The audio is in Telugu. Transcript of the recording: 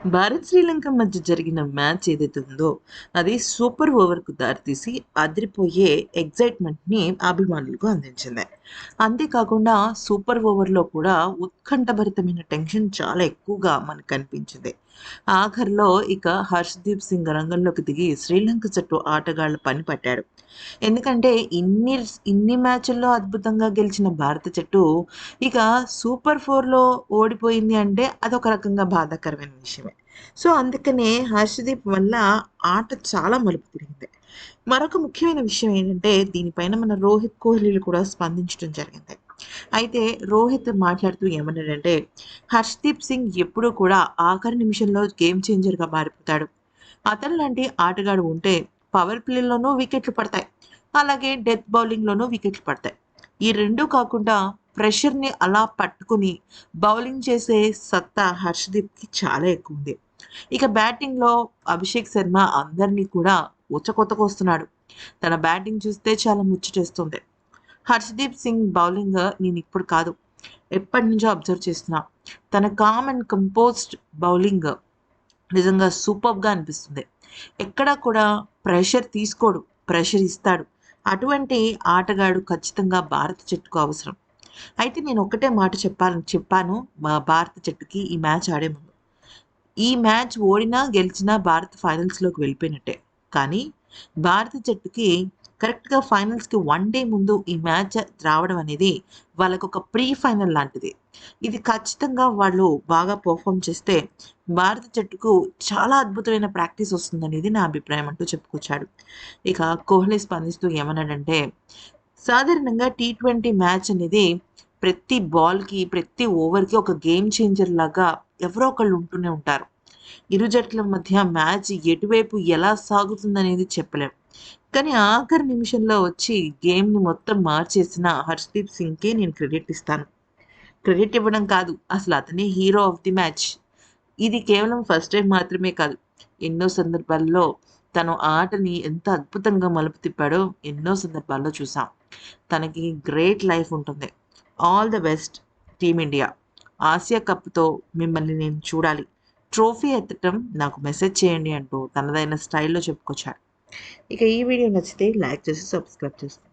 భారత్ శ్రీలంక మధ్య జరిగిన మ్యాచ్ ఏదైతే ఉందో అది సూపర్ ఓవర్కు దారితీసి అదిరిపోయే ఎగ్జైట్మెంట్ని అభిమానులకు అందించింది. అంతేకాకుండా సూపర్ ఓవర్లో కూడా ఉత్కంఠభరితమైన టెన్షన్ చాలా ఎక్కువగా మనకు కనిపించింది. ఆఖర్లో ఇక హర్షదీప్ సింగ్ రంగంలోకి దిగి శ్రీలంక జట్టు ఆటగాళ్ళ పని పట్టాడు. ఎందుకంటే ఇన్ని ఇన్ని మ్యాచ్ల్లో అద్భుతంగా గెలిచిన భారత జట్టు ఇక సూపర్ ఫోర్లో ఓడిపోయింది అంటే అదొక రకంగా బాధాకరమైన విషయం విషయమే సో అందుకనే హర్షదీప్ వల్ల ఆట చాలా మలుపు తిరిగింది. మరొక ముఖ్యమైన విషయం ఏంటంటే దీనిపైన మన రోహిత్ కోహ్లీలు కూడా స్పందించడం జరిగింది. అయితే రోహిత్ మాట్లాడుతూ ఏమన్నాడంటే హర్షదీప్ సింగ్ ఎప్పుడూ కూడా ఆఖరి నిమిషంలో గేమ్ చేంజర్గా మారిపోతాడు. అతను లాంటి ఆటగాడు ఉంటే పవర్ ప్లేలోనూ వికెట్లు పడతాయి. అలాగే డెత్ బౌలింగ్లోనూ వికెట్లు పడతాయి. ఈ రెండూ కాకుండా ప్రెషర్ని అలా పట్టుకుని బౌలింగ్ చేసే సత్తా హర్షదీప్కి చాలా ఎక్కువ ఉంది. ఇక బ్యాటింగ్లో అభిషేక్ శర్మ అందరినీ కూడా ఉచ్చకొత్తకొస్తున్నాడు. తన బ్యాటింగ్ చూస్తే చాలా ముచ్చటేస్తుంది. హర్షదీప్ సింగ్ బౌలింగ్ నేను ఇప్పుడు కాదు ఎప్పటి నుంచో అబ్జర్వ్ చేస్తున్నా. తన కామ్ అండ్ కంపోజ్డ్ బౌలింగ్ నిజంగా సూపర్గా అనిపిస్తుంది. ఎక్కడా కూడా ప్రెషర్ తీసుకోడు ప్రెషర్ ఇస్తాడు. అటువంటి ఆటగాడు ఖచ్చితంగా భారత జట్టుకు అవసరం. అయితే నేను ఒకటే మాట చెప్పాలని చెప్పాను మా భారత జట్టుకి ఈ మ్యాచ్ ఆడే ముందు. ఈ మ్యాచ్ ఓడినా గెలిచినా భారత్ ఫైనల్స్లోకి వెళ్ళిపోయినట్టే. కానీ భారత జట్టుకి కరెక్ట్గా ఫైనల్స్కి వన్ డే ముందు ఈ మ్యాచ్ రావడం అనేది వాళ్ళకు ఒక ప్రీ ఫైనల్ లాంటిది. ఇది ఖచ్చితంగా వాళ్ళు బాగా పర్ఫామ్ చేస్తే భారత జట్టుకు చాలా అద్భుతమైన ప్రాక్టీస్ వస్తుందనేది నా అభిప్రాయం అంటూ చెప్పుకొచ్చాడు. ఇక కోహ్లీ స్పందిస్తూ ఏమన్నాడంటే సాధారణంగా టీ ట్వంటీ మ్యాచ్ అనేది ప్రతి బాల్కి ప్రతి ఓవర్కి ఒక గేమ్ చేంజర్ లాగా ఎవరో ఒకళ్ళు ఉంటూనే ఉంటారు. ఇరు జట్ల మధ్య మ్యాచ్ ఎటువైపు ఎలా సాగుతుందనేది చెప్పలేం. కానీ ఆఖరి నిమిషంలో వచ్చి గేమ్ని మొత్తం మార్చేసిన హర్షదీప్ సింగ్కే నేను క్రెడిట్ ఇస్తాను. క్రెడిట్ ఇవ్వడం కాదు అసలు అతనే హీరో ఆఫ్ ది మ్యాచ్ ఇది కేవలం ఫస్ట్ టైం మాత్రమే కాదు ఎన్నో సందర్భాల్లో తను ఆటని ఎంత అద్భుతంగా మలుపు తిప్పాడో ఎన్నో సందర్భాల్లో చూసాం. తనకి గ్రేట్ లైఫ్ ఉంటుంది. All the best team India Asia కప్తో మిమ్మల్ని నేను చూడాలి. ట్రోఫీ ఎత్తటం నాకు మెసేజ్ చేయండి అంటూ తనదైన స్టైల్లో చెప్పుకొచ్చాడు. ఇక ఈ వీడియో నచ్చితే లైక్ చేసి సబ్స్క్రైబ్ చేస్తాను